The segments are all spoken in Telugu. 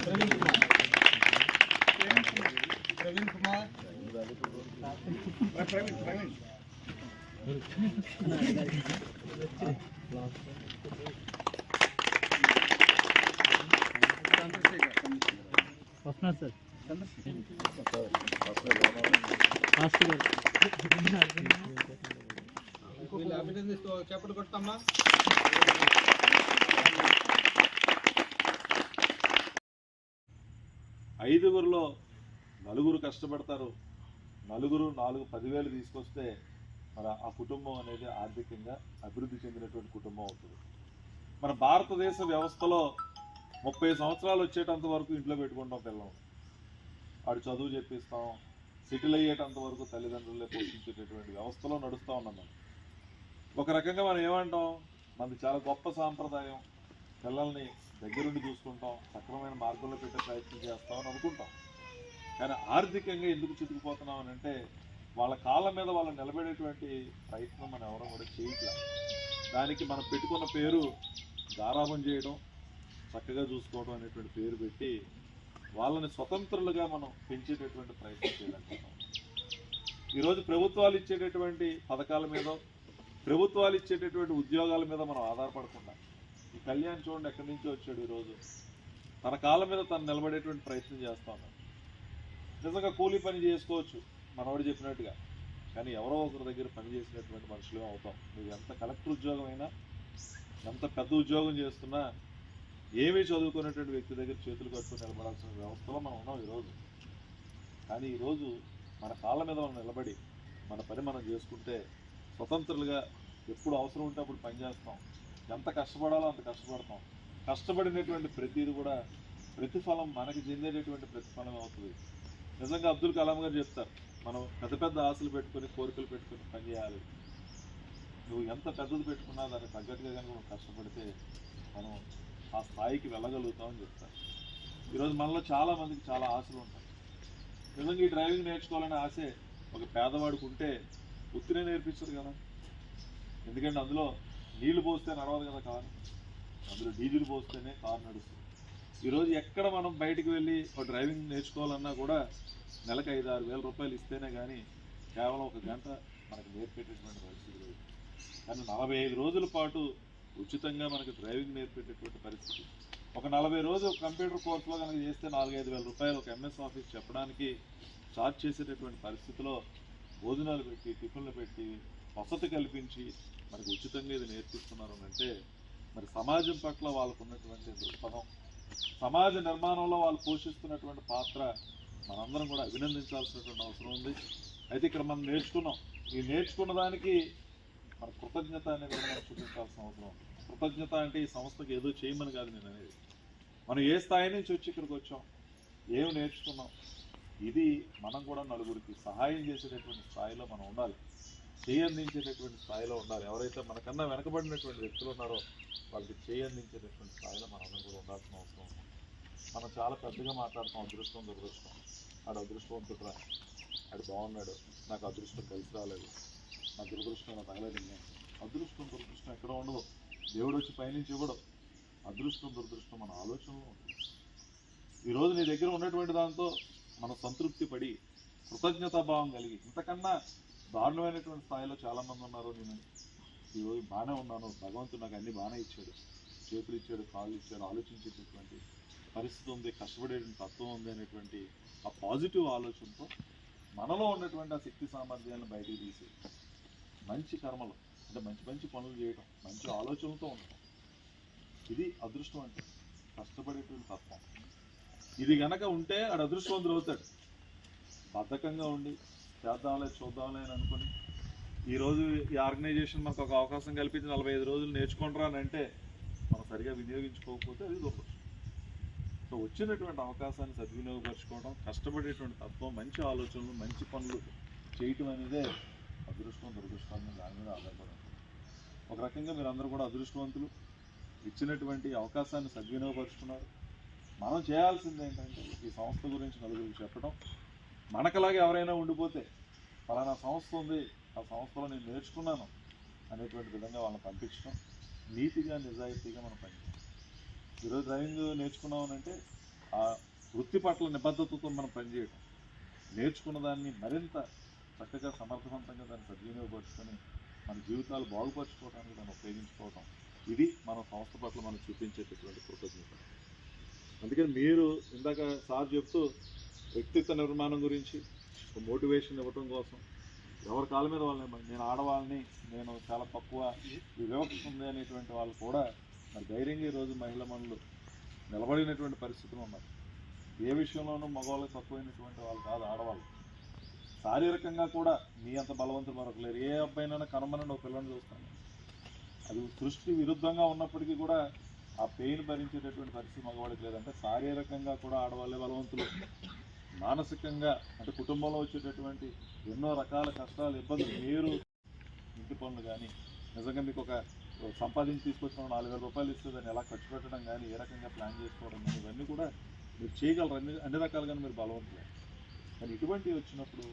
ప్రవీణ్ కుమార్ ప్రవీణ్ ప్రవీణ్ వస్తున్నారు సార్ ఫాస్ట్ గారు వీళ్ళు అభినందిస్తూ చెప్పలు కొట్టమ్మా ఐదుగురిలో నలుగురు కష్టపడతారు. నలుగురు నాలుగు పదివేలు తీసుకొస్తే మన ఆ కుటుంబం అనేది ఆర్థికంగా అభివృద్ధి చెందినటువంటి కుటుంబం అవుతుంది. మన భారతదేశ వ్యవస్థలో ముప్పై సంవత్సరాలు వచ్చేటంత వరకు ఇంట్లో పెట్టుకుంటాం పిల్లలు వాడు చదువు చెప్పిస్తాం సెటిల్ అయ్యేటంత వరకు తల్లిదండ్రులే పోషించేటటువంటి వ్యవస్థలో నడుస్తూ ఉన్నాం మనం. ఒక రకంగా మనం ఏమంటాం? మనది చాలా గొప్ప సాంప్రదాయం. పిల్లల్ని దగ్గరుండి చూసుకుంటాం సక్రమైన మార్గంలో పెట్టే ప్రయత్నం చేస్తామని అనుకుంటాం. కానీ ఆర్థికంగా ఎందుకు చితికిపోతున్నాం అని అంటే వాళ్ళ కాళ్ళ మీద వాళ్ళు నిలబడేటువంటి ప్రయత్నం మనం ఎవరో కూడా చేయట్లే. దానికి మనం పెట్టుకున్న పేరు గారాబం చేయడం చక్కగా చూసుకోవడం అనేటువంటి పేరు పెట్టి వాళ్ళని స్వతంత్రులుగా మనం పెంచేటటువంటి ప్రయత్నం చేయాలనుకుంటాం ఈరోజు ప్రభుత్వాలు ఇచ్చేటటువంటి పథకాల మీద ప్రభుత్వాలు ఇచ్చేటటువంటి ఉద్యోగాల మీద మనం ఆధారపడకుండా కళ్యాణ్ చూడండి ఎక్కడి నుంచి వచ్చాడు ఈరోజు తన కాళ్ళ మీద తను నిలబడేటువంటి ప్రయత్నం చేస్తాను నిజంగా కూలీ పని చేసుకోవచ్చు మనవాడు చెప్పినట్టుగా. కానీ ఎవరో ఒకరి దగ్గర పని చేసినటువంటి మనుషులే అవుతాం. నువ్వు ఎంత కలెక్టర్ ఉద్యోగం అయినా ఎంత పెద్ద ఉద్యోగం చేస్తున్నా ఏమీ చదువుకునేటువంటి వ్యక్తి దగ్గర చేతులు కట్టుకుని నిలబడాల్సిన వ్యవస్థలో మనం ఉన్నాం ఈరోజు కానీ ఈరోజు మన కాళ్ళ మీద మనం నిలబడి మన పని మనం చేసుకుంటే స్వతంత్రులుగా ఎప్పుడు అవసరం ఉంటే అప్పుడు పనిచేస్తాం ఎంత కష్టపడాలో అంత కష్టపడతాం. కష్టపడినటువంటి ప్రతిది కూడా ప్రతిఫలం మనకి చెందేటటువంటి ప్రతిఫలం అవుతుంది. నిజంగా అబ్దుల్ కలాం గారు చెప్తారు మనం పెద్ద పెద్ద ఆశలు పెట్టుకొని కోరికలు పెట్టుకుని పని చేయాలి. నువ్వు ఎంత పెద్దది పెట్టుకున్నా దానికి తగ్గట్టుగా కనుక మనం కష్టపడితే మనం ఆ స్థాయికి వెళ్ళగలుగుతామని చెప్తారు. ఈరోజు మనలో చాలామందికి చాలా ఆశలు ఉంటాయి. నిజంగా ఈ డ్రైవింగ్ నేర్చుకోవాలనే ఆశే ఒక పేదవాడికి ఉంటే ఉత్తినే నేర్పించరు కదా. ఎందుకంటే అందులో నీళ్ళు పోస్తే నడవదు కదా కారు? అందులో డీజిల్ పోస్తేనే కారు నడుస్తుంది. ఈరోజు ఎక్కడ మనం బయటికి వెళ్ళి ఒక డ్రైవింగ్ నేర్చుకోవాలన్నా కూడా నెలకు ఐదు ఆరు వేల రూపాయలు ఇస్తేనే కానీ కేవలం ఒక గంట మనకు నేర్పేటటువంటి పరిస్థితి లేదు. కానీ నలభై ఐదు రోజుల పాటు ఉచితంగా మనకు డ్రైవింగ్ నేర్పేటటువంటి పరిస్థితి. ఒక నలభై రోజు కంప్యూటర్ కోర్సులో కనుక చేస్తే నాలుగైదు వేల రూపాయలు ఒక ఎంఎస్ ఆఫీస్ చెప్పడానికి చార్జ్ చేసేటటువంటి పరిస్థితిలో భోజనాలు పెట్టి టిఫిన్లు పెట్టి వసతి కల్పించి మనకు ఉచితంగా ఇది నేర్పిస్తున్నారు అంటే మరి సమాజం పట్ల వాళ్ళకు ఉన్నటువంటి దృక్పథం సమాజ నిర్మాణంలో వాళ్ళు పోషిస్తున్నటువంటి పాత్ర మనందరం కూడా అభినందించాల్సినటువంటి అవసరం ఉంది. అయితే ఇక్కడ మనం నేర్చుకున్నాం. ఈ నేర్చుకున్న దానికి మన కృతజ్ఞత అనేది మనం చూపించాల్సిన అవసరం ఉంది. కృతజ్ఞత అంటే ఈ సంస్థకి ఏదో చేయమని కాదు నేను అనేది. మనం ఏ స్థాయి నుంచి వచ్చి ఇక్కడికి వచ్చాం? ఏమి నేర్చుకున్నాం? ఇది మనం కూడా నలుగురికి సహాయం చేసేటటువంటి స్థాయిలో మనం ఉండాలి. చేయందించేటటువంటి స్థాయిలో ఉండాలి ఎవరైతే మనకన్నా వెనకబడినటువంటి వ్యక్తులు ఉన్నారో వాళ్ళకి చేయందించేటటువంటి స్థాయిలో మనం కూడా ఉండాల్సిన అవసరం ఉంది. మనం చాలా పెద్దగా మాట్లాడతాం అదృష్టం దురదృష్టం ఆడు అదృష్టవంతుడురా. ఆడు బాగున్నాడు. నాకు అదృష్టం కలిసి రాలేదు. నా దురదృష్టం తగలేదు. అదృష్టం దురదృష్టం ఎక్కడ ఉండదు. దేవుడు వచ్చి పైనుంచి ఇవ్వడం. అదృష్టం దురదృష్టం మన ఆలోచనలో ఉంటుంది. ఈరోజు నీ దగ్గర ఉన్నటువంటి దాంతో మనం సంతృప్తి పడి కృతజ్ఞతాభావం కలిగి ఇంతకన్నా దారుణమైనటువంటి స్థాయిలో చాలామంది ఉన్నారు. నేను ఈరోజు బాగానే ఉన్నాను. భగవంతుడు నాకు అన్ని బాగానే ఇచ్చాడు. చేతులు ఇచ్చాడు కాళ్ళు ఇచ్చాడు ఆలోచించేటటువంటి పరిస్థితి ఉంది కష్టపడేటువంటి తత్వం ఉంది అనేటువంటి ఆ పాజిటివ్ ఆలోచనతో మనలో ఉన్నటువంటి ఆ శక్తి సామర్థ్యాలను బయటికి తీసి మంచి కర్మలు అంటే మంచి మంచి పనులు చేయటం మంచి ఆలోచనలతో ఉండటం. ఇది అదృష్టం అంటే కష్టపడేటువంటి తత్వం. ఇది గనక ఉంటే ఆడు అదృష్టవంతుడు అవుతాడు. బద్ధకంగా ఉండి చేద్దాంలే చూద్దాంలే అని అనుకుని ఈరోజు ఈ ఆర్గనైజేషన్ మనకు ఒక అవకాశం కల్పించి నలభై ఐదు రోజులు నేర్చుకుంటారా అని అంటే మనం సరిగా వినియోగించుకోకపోతే అది దురదృష్టం సో వచ్చినటువంటి అవకాశాన్ని సద్వినియోగపరచుకోవడం కష్టపడేటువంటి తత్వం మంచి ఆలోచనలు మంచి పనులు చేయటం అనేదే అదృష్టం దురదృష్టం దాని మీద ఆధారపడి ఒక రకంగా మీరు అందరూ కూడా అదృష్టవంతులు. ఇచ్చినటువంటి అవకాశాన్ని సద్వినియోగపరుచుకున్నారు. మనం చేయాల్సింది ఏంటంటే ఈ సంస్థ గురించి నలుగురికి చెప్పడం మనకలాగా ఎవరైనా ఉండిపోతే ఫలానా సంస్థ ఉంది ఆ సంస్థలో నేను నేర్చుకున్నాను అనేటువంటి విధంగా వాళ్ళని పంపించడం నీతిగా నిజాయితీగా మనం పనిచేయాలి ఈరోజు డ్రైవింగ్ నేర్చుకున్నామనంటే ఆ వృత్తి పట్ల నిబద్ధతతో మనం పనిచేయడం. నేర్చుకున్న దాన్ని మరింత చక్కగా సమర్థవంతంగా దాన్ని సద్వినియోగపరుచుకొని మన జీవితాలు బాగుపరచుకోవడానికి దాన్ని ఉపయోగించుకోవడం ఇది మన సంస్థ పట్ల మనం చూపించేటటువంటి కృతజ్ఞత. అందుకని మీరు ఇందాక సార్ చెప్తూ వ్యక్తిత్వ నిర్మాణం గురించి మోటివేషన్ ఇవ్వటం కోసం. ఎవరి కాళ్ళ మీద వాళ్ళని నేను ఆడవాళ్ళని నేను చాలా తక్కువ వివక్ష ఉంది అనేటువంటి వాళ్ళు కూడా మరి ధైర్యంగా ఈరోజు మహిళా మనులు నిలబడినటువంటి పరిస్థితులు ఉన్నాయి ఏ విషయంలోనూ మగవాళ్ళకి తక్కువైనటువంటి వాళ్ళు కాదు ఆడవాళ్ళు. శారీరకంగా కూడా మీ అంత బలవంతులు మరొక లేరు. ఏ అబ్బాయినైనా కనమనండి ఒక పిల్లని చూస్తాను. అది సృష్టి విరుద్ధంగా ఉన్నప్పటికీ కూడా ఆ పెయిన్ భరించేటటువంటి పరిస్థితి మగవాడికి లేదంటే శారీరకంగా కూడా ఆడవాళ్ళే బలవంతులు. మానసికంగా అంటే కుటుంబంలో వచ్చేటటువంటి ఎన్నో రకాల కష్టాలు ఇబ్బందులు మీరు ఇంటి పనులు కానీ నిజంగా మీకు ఒక సంపాదించి తీసుకొచ్చిన నాలుగు వేల రూపాయలు ఇస్తే దాన్ని ఎలా ఖర్చు పెట్టడం కానీ ఏ రకంగా ప్లాన్ చేసుకోవడం కానీ ఇవన్నీ కూడా మీరు చేయగలరు? అన్ని అన్ని రకాలుగా మీరు బలవంతులే కానీ ఇటువంటివి వచ్చినప్పుడు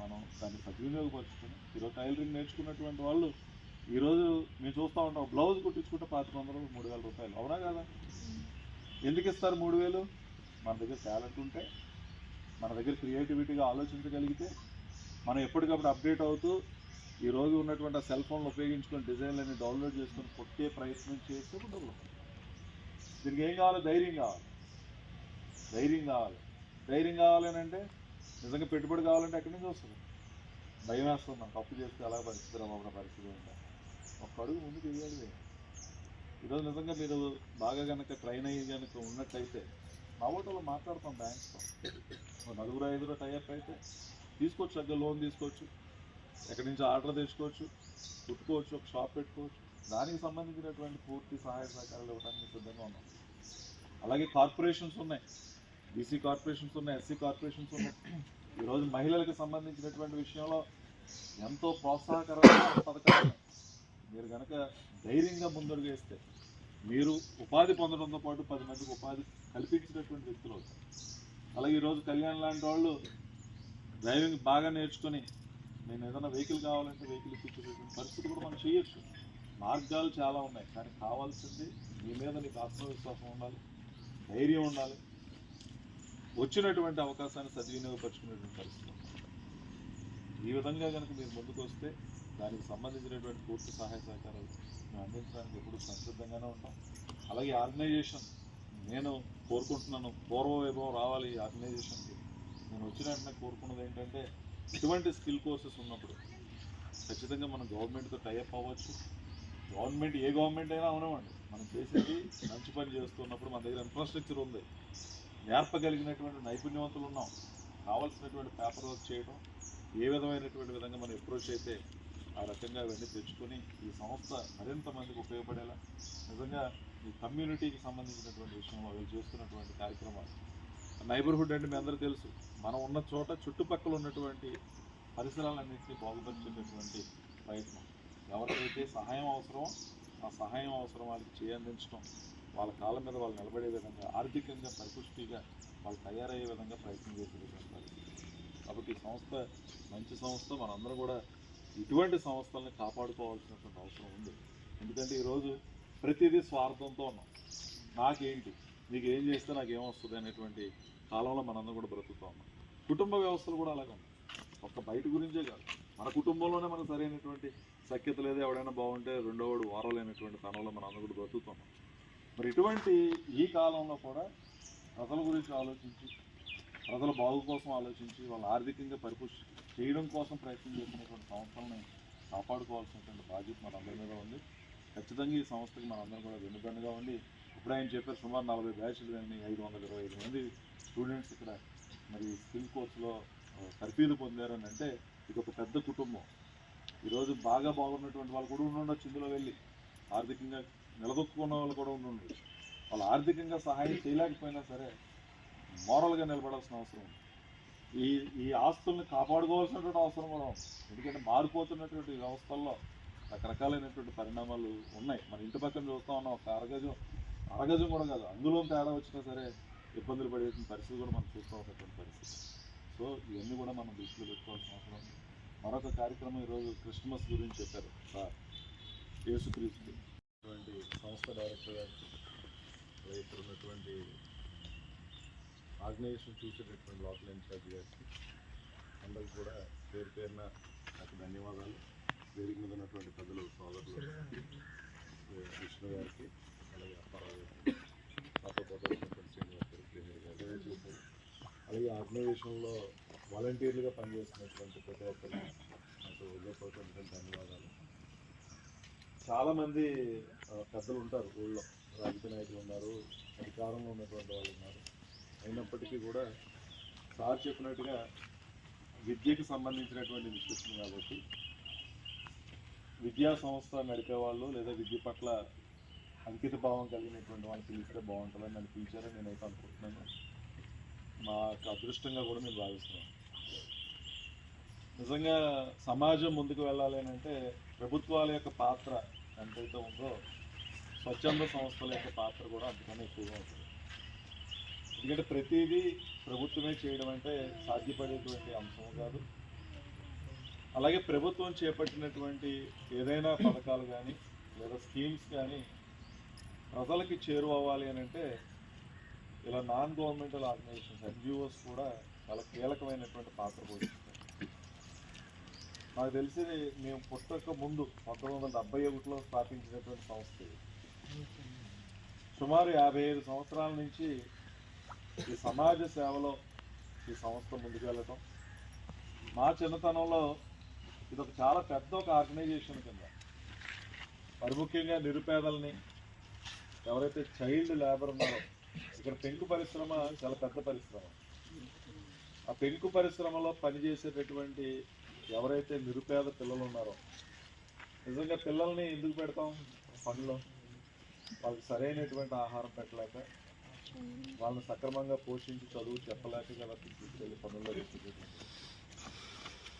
మనం దాన్ని సద్వినియోగపరుచుకొని ఈరోజు టైలరింగ్ నేర్చుకున్నటువంటి వాళ్ళు ఈరోజు మేము చూస్తూ ఉంటాం బ్లౌజ్ కుట్టించుకుంటే పాతిక వందలు మూడు వేల రూపాయలు. అవునా కదా? ఎందుకు ఇస్తారు మూడు వేలు? మన దగ్గర టాలెంట్ ఉంటే మన దగ్గర క్రియేటివిటీగా ఆలోచించగలిగితే మనం ఎప్పటికప్పుడు అప్డేట్ అవుతూ ఈరోజు ఉన్నటువంటి ఆ సెల్ ఫోన్లు ఉపయోగించుకొని డిజైన్లన్నీ డౌన్లోడ్ చేసుకొని కొట్టే ప్రయత్నం చేస్తే డబ్బులు దీనికి ఏం కావాలి? ధైర్యం కావాలి. ధైర్యం కావాలి. ధైర్యం కావాలని అంటే నిజంగా పెట్టుబడి కావాలంటే ఎక్కడి నుంచి వస్తుంది? భయం వేస్తుంది నాకు అప్పు చేస్తే ఎలా పరిస్థితి రాబోయే పరిస్థితి ఉందా ఒక్క అడుగు ముందుకు వేయాలి ఈరోజు నిజంగా మీరు బాగా కనుక ట్రైన్ అయ్యి కనుక ఉన్నట్టయితే మా ఓటర్లో మాట్లాడతాం బ్యాంక్స్తో నలుగురు ఐదుగురు టైప్ అయితే తీసుకోవచ్చు దగ్గర లోన్ తీసుకోవచ్చు ఎక్కడి నుంచి ఆర్డర్ తెచ్చుకోవచ్చు కుట్టుకోవచ్చు ఒక షాప్ పెట్టుకోవచ్చు. దానికి సంబంధించినటువంటి పూర్తి సహాయ సహకారాలు ఇవ్వడానికి సిద్ధంగా ఉన్నాం. అలాగే కార్పొరేషన్స్ ఉన్నాయి. బీసీ కార్పొరేషన్స్ ఉన్నాయి ఎస్సీ కార్పొరేషన్స్ ఉన్నాయి. ఈరోజు మహిళలకు సంబంధించినటువంటి విషయంలో ఎంతో ప్రోత్సాహకరమైన పథకాలు. మీరు కనుక ధైర్యంగా ముందడుగు వేస్తే మీరు ఉపాధి పొందడంతో పాటు పది మందికి ఉపాధి కల్పించినటువంటి వ్యక్తులు అవుతారు. అలాగే ఈరోజు కళ్యాణ్ లాంటి వాళ్ళు డ్రైవింగ్ బాగా నేర్చుకొని నేను ఏదైనా వెహికల్ కావాలంటే వెహికల్ ఇప్పించేటటువంటి పరిస్థితి కూడా మనం చేయొచ్చు. మార్గాలు చాలా ఉన్నాయి కానీ కావాల్సింది మీ మీద నీకు ఆత్మవిశ్వాసం ఉండాలి ధైర్యం ఉండాలి. వచ్చినటువంటి అవకాశాన్ని సద్వినియోగపరచుకునేటువంటి పరిస్థితి ఈ విధంగా కనుక మీరు ముందుకు వస్తే దానికి సంబంధించినటువంటి పూర్తి సహాయ సహకారాలు మేము అందించడానికి ఎప్పుడు సంసిద్ధంగానే ఉంటాం. అలాగే ఆర్గనైజేషన్ నేను కోరుకుంటున్నాను పూర్వ వైభవం రావాలి ఈ ఆర్గనైజేషన్కి. నేను వచ్చిన వెంటనే కోరుకున్నది ఏంటంటే ఇటువంటి స్కిల్ కోర్సెస్ ఉన్నప్పుడు ఖచ్చితంగా మనం గవర్నమెంట్తో టైఅప్ అవ్వచ్చు. గవర్నమెంట్ ఏ గవర్నమెంట్ అయినా అవనివ్వండి. మనం చేసేది మంచి పని చేస్తున్నప్పుడు మన దగ్గర ఇన్ఫ్రాస్ట్రక్చర్ ఉంది. నేర్పగలిగినటువంటి నైపుణ్యవంతులు ఉన్నాం. కావాల్సినటువంటి పేపర్ వర్క్ చేయడం ఏ విధమైనటువంటి విధంగా మనం అప్రోచ్ అయితే ఆ రకంగా అవన్నీ తెచ్చుకొని ఈ సంస్థ మరింత మందికి ఉపయోగపడేలా. నిజంగా ఈ కమ్యూనిటీకి సంబంధించినటువంటి విషయంలో వీళ్ళు చేస్తున్నటువంటి కార్యక్రమాలు. నైబర్హుడ్ అంటే మీ అందరూ తెలుసు మనం ఉన్న చోట చుట్టుపక్కల ఉన్నటువంటి పరిసరాలన్నింటినీ బాగుపరిచేటటువంటి ప్రయత్నం. ఎవరికైతే సహాయం అవసరమో ఆ సహాయం అవసరం వాళ్ళకి చేయందించడం వాళ్ళ కాళ్ళ మీద వాళ్ళు నిలబడే విధంగా ఆర్థికంగా పరిపుష్టిగా వాళ్ళు తయారయ్యే విధంగా ప్రయత్నం చేసేటటువంటి కాబట్టి ఈ సంస్థ మంచి సంస్థ మనందరం కూడా ఇటువంటి సంస్థలను కాపాడుకోవాల్సినటువంటి అవసరం ఉంది. ఎందుకంటే ఈరోజు ప్రతిదీ స్వార్థంతో ఉన్నాం. నాకేంటి? నీకు ఏం చేస్తే నాకు ఏమొస్తుంది అనేటువంటి కాలంలో మనందరం కూడా బ్రతుకుతా ఉన్నాం. కుటుంబ వ్యవస్థలు కూడా అలాగే ఉన్నాయి. ఒక్క బయట గురించే కాదు. మన కుటుంబంలోనే మనకు సరైనటువంటి సఖ్యత లేదు ఎవడైనా బాగుంటే రెండోవాడు వారలేనటువంటి తనంలో మనం అందరూ కూడా బ్రతుకుతున్నాం మరి ఇటువంటి ఈ కాలంలో కూడా ప్రజల గురించి ఆలోచించి ప్రజల బాగు కోసం ఆలోచించి వాళ్ళ ఆర్థికంగా పరిపుష్టి చేయడం కోసం ప్రయత్నం చేసినటువంటి సంస్థలను కాపాడుకోవాల్సినటువంటి బాధ్యత మన అందరి మీద ఉంది. ఖచ్చితంగా ఈ సంస్థకి మనందరం కూడా వెనుదన్నుగా ఉండి ఇప్పుడు ఆయన చెప్పారు సుమారు నలభై బ్యాచ్లు కానీ ఐదు వందల ఇరవై ఐదు మంది స్టూడెంట్స్ ఇక్కడ. మరి స్కిల్ కోర్సులో ఆ, తర్ఫీదు పొందారు అని అంటే ఇది ఒక పెద్ద కుటుంబం. ఈరోజు బాగా బాగున్నటువంటి వాళ్ళు కూడా ఉండి ఉండొచ్చు ఇందులో వెళ్ళి. ఆర్థికంగా నిలదొక్కున్న వాళ్ళు కూడా ఉండి వాళ్ళు ఆర్థికంగా సహాయం చేయలేకపోయినా సరే మోరల్గా నిలబడాల్సిన అవసరం ఉంది. ఈ ఈ ఆస్తుల్ని కాపాడుకోవాల్సినటువంటి అవసరం కూడా ఉంది. ఎందుకంటే మారిపోతున్నటువంటి వ్యవస్థల్లో రకరకాలైనటువంటి పరిణామాలు ఉన్నాయి. మన ఇంటి పక్కన చూస్తూ ఉన్నాం ఒక అరగజం అరగజం కూడా కాదు అందులో తేడా వచ్చినా సరే ఇబ్బందులు పడేసిన పరిస్థితి కూడా మనం చూస్తూ ఉన్నటువంటి పరిస్థితి సో ఇవన్నీ కూడా మనం దృష్టిలో పెట్టుకోవాల్సిన అవసరం. ఉంది మరొక కార్యక్రమం ఈరోజు క్రిస్మస్ గురించి చెప్పారు. సార్ యేసుక్రీస్తు అటువంటి సంస్థ డైరెక్టర్ గారికి ఇక్కడ ఉన్నటువంటి ఆర్గనైజేషన్ చూసేటటువంటి లోకల్ ఇన్ఛార్జ్ గారికి అందరికి కూడా పేరు పేరున నాకు ధన్యవాదాలు. వేదిక మీద ఉన్నటువంటి పెద్దలు సోదరులు కృష్ణ గారికి అలాగే అప్పారావు గారికి నాతో పాటు ఉన్నటువంటి శ్రీనివాస్ గారు అలాగే చూశారు అలాగే ఆర్గనైజేషన్లో వాలంటీర్లుగా పనిచేస్తున్నటువంటి ప్రతి ఒక్కరికి నాకు ధన్యవాదాలు. చాలామంది పెద్దలు ఉంటారు ఊళ్ళో. రాజకీయ నాయకులు ఉన్నారు అధికారంలో ఉన్నటువంటి వాళ్ళు ఉన్నారు. అయినప్పటికీ కూడా సార్ చెప్పినట్టుగా విద్యకు సంబంధించినటువంటి విశ్లేషణ కాబట్టి విద్యా సంస్థ నడిపే వాళ్ళు లేదా విద్య పట్ల అంకిత భావం కలిగినటువంటి వాళ్ళు పిలిస్తే బాగుంటుందని నన్ను పిలిచారని నేనైతే అనుకుంటున్నాను. మాకు అదృష్టంగా కూడా నేను భావిస్తున్నాను. నిజంగా సమాజం ముందుకు వెళ్ళాలి అని అంటే ప్రభుత్వాల యొక్క పాత్ర ఎంతైతే ఉందో స్వచ్ఛంద సంస్థల యొక్క పాత్ర కూడా అంతకన్నా ఎక్కువగా ఉంటుంది. ఎందుకంటే ప్రతిదీ ప్రభుత్వమే చేయడం అంటే సాధ్యపడేటువంటి అంశం కాదు. అలాగే ప్రభుత్వం చేపట్టినటువంటి ఏదైనా పథకాలు కానీ లేదా స్కీమ్స్ కానీ ప్రజలకి చేరువవ్వాలి అని అంటే ఇలా నాన్ గవర్నమెంటల్ ఆర్గనైజేషన్స్ ఎన్జిఓస్ కూడా చాలా కీలకమైనటువంటి పాత్ర పోషిస్తాయి నాకు తెలిసి మేము పుట్టక ముందు పంతొమ్మిది వందల డెబ్బై ఒకటిలో స్థాపించినటువంటి సంస్థ సుమారు యాభై ఐదు సంవత్సరాల నుంచి ఈ సమాజ సేవలో ఈ సంస్థ ముందుకెళ్ళటం. మా చిన్నతనంలో ఇది ఒక చాలా పెద్ద ఒక ఆర్గనైజేషన్ కింద. మరి ముఖ్యంగా నిరుపేదల్ని ఎవరైతే చైల్డ్ లేబర్ ఉన్నారో ఇక్కడ పెంకు పరిశ్రమ చాలా పెద్ద పరిశ్రమ. ఆ పెంకు పరిశ్రమలో పనిచేసేటటువంటి ఎవరైతే నిరుపేద పిల్లలు ఉన్నారో నిజంగా పిల్లల్ని ఎందుకు పెడతాం పనిలో? వాళ్ళకి సరైనటువంటి ఆహారం పెట్టలేక వాళ్ళని సక్రమంగా పోషించి చదువు చెప్పలేక కదా తీసుకెళ్ళి పనుల్లో తెచ్చుకుంటుంది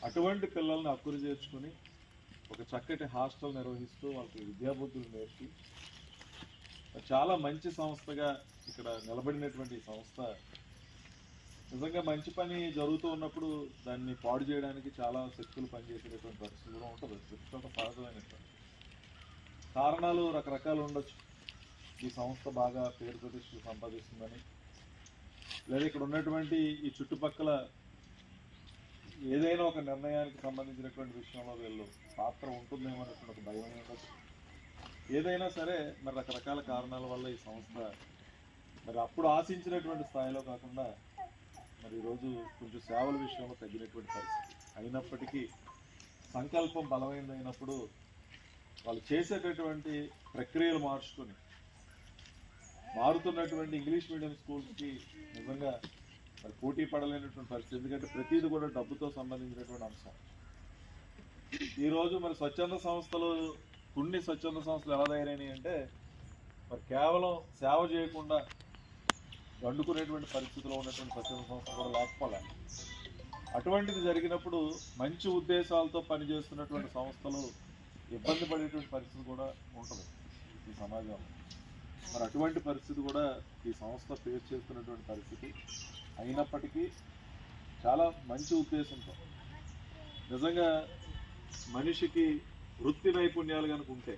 అటువంటి పిల్లల్ని అక్కురు చేర్చుకుని ఒక చక్కటి హాస్టల్ నిర్వహిస్తూ వాళ్ళకి విద్యాబుద్ధులు నేర్పి చాలా మంచి సంస్థగా ఇక్కడ నిలబడినటువంటి సంస్థ. నిజంగా మంచి పని జరుగుతూ ఉన్నప్పుడు దాన్ని పాడు చేయడానికి చాలా శక్తులు పనిచేసేటటువంటి పరిస్థితి కూడా ఉంటుంది. ప్రతి సహజమైనటువంటి కారణాలు రకరకాలు ఉండొచ్చు. ఈ సంస్థ బాగా పేరు ప్రతిష్టలు సంపాదిస్తుందని. లేదా ఇక్కడ ఉన్నటువంటి ఈ చుట్టుపక్కల ఏదైనా ఒక నిర్ణయానికి సంబంధించినటువంటి విషయంలో వీళ్ళు పాత్ర ఉంటుందేమో అనేటువంటి ఒక భయం ఉండొచ్చు ఏదైనా సరే మరి రకరకాల కారణాల వల్ల ఈ సంస్థ మరి అప్పుడు ఆశించినటువంటి స్థాయిలో కాకుండా మరి ఈరోజు కొంచెం సేవల విషయంలో తగ్గినటువంటి పరిస్థితి. అయినప్పటికీ సంకల్పం బలమైనదైనప్పుడు వాళ్ళు చేసేటటువంటి ప్రక్రియలు మార్చుకొని మారుతున్నటువంటి ఇంగ్లీష్ మీడియం స్కూల్స్కి నిజంగా మరి పోటీ పడలేనటువంటి పరిస్థితి. ఎందుకంటే ప్రతిది కూడా డబ్బుతో సంబంధించినటువంటి అంశం. ఈరోజు మరి స్వచ్ఛంద సంస్థలు కొన్ని స్వచ్ఛంద సంస్థలు ఎలా తయారైనాయి అంటే మరి కేవలం సేవ చేయకుండా వండుకునేటువంటి పరిస్థితిలో ఉన్నటువంటి స్వచ్ఛంద సంస్థలు కూడా లేకపోలే. అటువంటిది జరిగినప్పుడు మంచి ఉద్దేశాలతో పనిచేస్తున్నటువంటి సంస్థలు ఇబ్బంది పడేటువంటి పరిస్థితి కూడా ఉంటుంది ఈ సమాజంలో. మరి అటువంటి పరిస్థితి కూడా ఈ సంస్థ ఫేస్ చేస్తున్నటువంటి పరిస్థితి అయినప్పటికీ చాలా మంచి ఉద్దేశంతో. నిజంగా మనిషికి వృత్తి నైపుణ్యాలు కనుక ఉంటే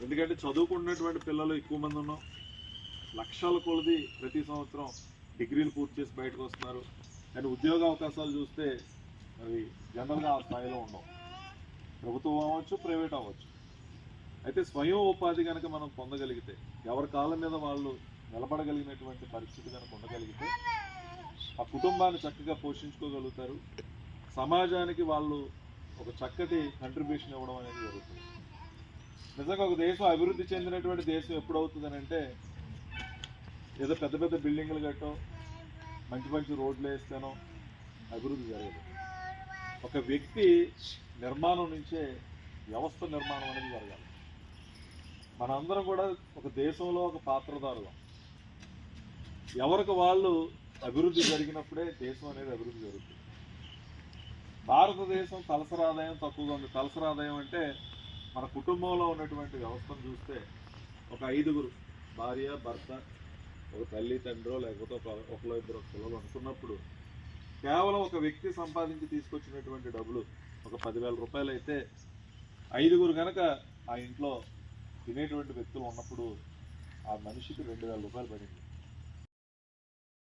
ఎందుకంటే చదువుకున్నటువంటి పిల్లలు ఎక్కువ మంది ఉన్నాం. లక్షల కొలది ప్రతి సంవత్సరం డిగ్రీలు పూర్తి చేసి బయటకు వస్తున్నారు. కానీ ఉద్యోగ అవకాశాలు చూస్తే అవి జనరల్గా ఆ స్థాయిలో ఉండవు. ప్రభుత్వం అవ్వచ్చు ప్రైవేట్ అవ్వచ్చు. అయితే స్వయం ఉపాధి కనుక మనం పొందగలిగితే ఎవరి కాళ్ళ మీద వాళ్ళు నిలబడగలిగినటువంటి పరిస్థితి కనుక ఉండగలిగితే ఆ కుటుంబాన్ని చక్కగా పోషించుకోగలుగుతారు. సమాజానికి వాళ్ళు ఒక చక్కటి కంట్రిబ్యూషన్ ఇవ్వడం అనేది జరుగుతుంది. నిజంగా ఒక దేశం అభివృద్ధి చెందినటువంటి దేశం ఎప్పుడవుతుందని అంటే ఏదో పెద్ద పెద్ద బిల్డింగ్లు కట్టో మంచి మంచి రోడ్లు వేస్తేనో అభివృద్ధి జరగదు. ఒక వ్యక్తి నిర్మాణం నుంచే వ్యవస్థ నిర్మాణం అనేది జరగాలి. మనందరం కూడా ఒక దేశంలో ఒక పాత్రదారులం ఎవరికి వాళ్ళు అభివృద్ధి జరిగినప్పుడే దేశం అనేది అభివృద్ధి జరుగుతుంది. భారతదేశం తలసరి ఆదాయం తక్కువగా ఉంది. తలసరి ఆదాయం అంటే మన కుటుంబంలో ఉన్నటువంటి వ్యవస్థను చూస్తే ఒక ఐదుగురు భార్య భర్త ఒక తల్లి తండ్రో లేకపోతే ఒక ఒకలో ఇద్దరు పిల్లలు అనుకున్నప్పుడు కేవలం ఒక వ్యక్తి సంపాదించి తీసుకొచ్చినటువంటి డబ్బులు ఒక పదివేల రూపాయలు అయితే ఐదుగురు కనుక ఆ ఇంట్లో తినేటువంటి వ్యక్తులు ఉన్నప్పుడు ఆ మనిషికి రెండు వేల రూపాయలు పడింది.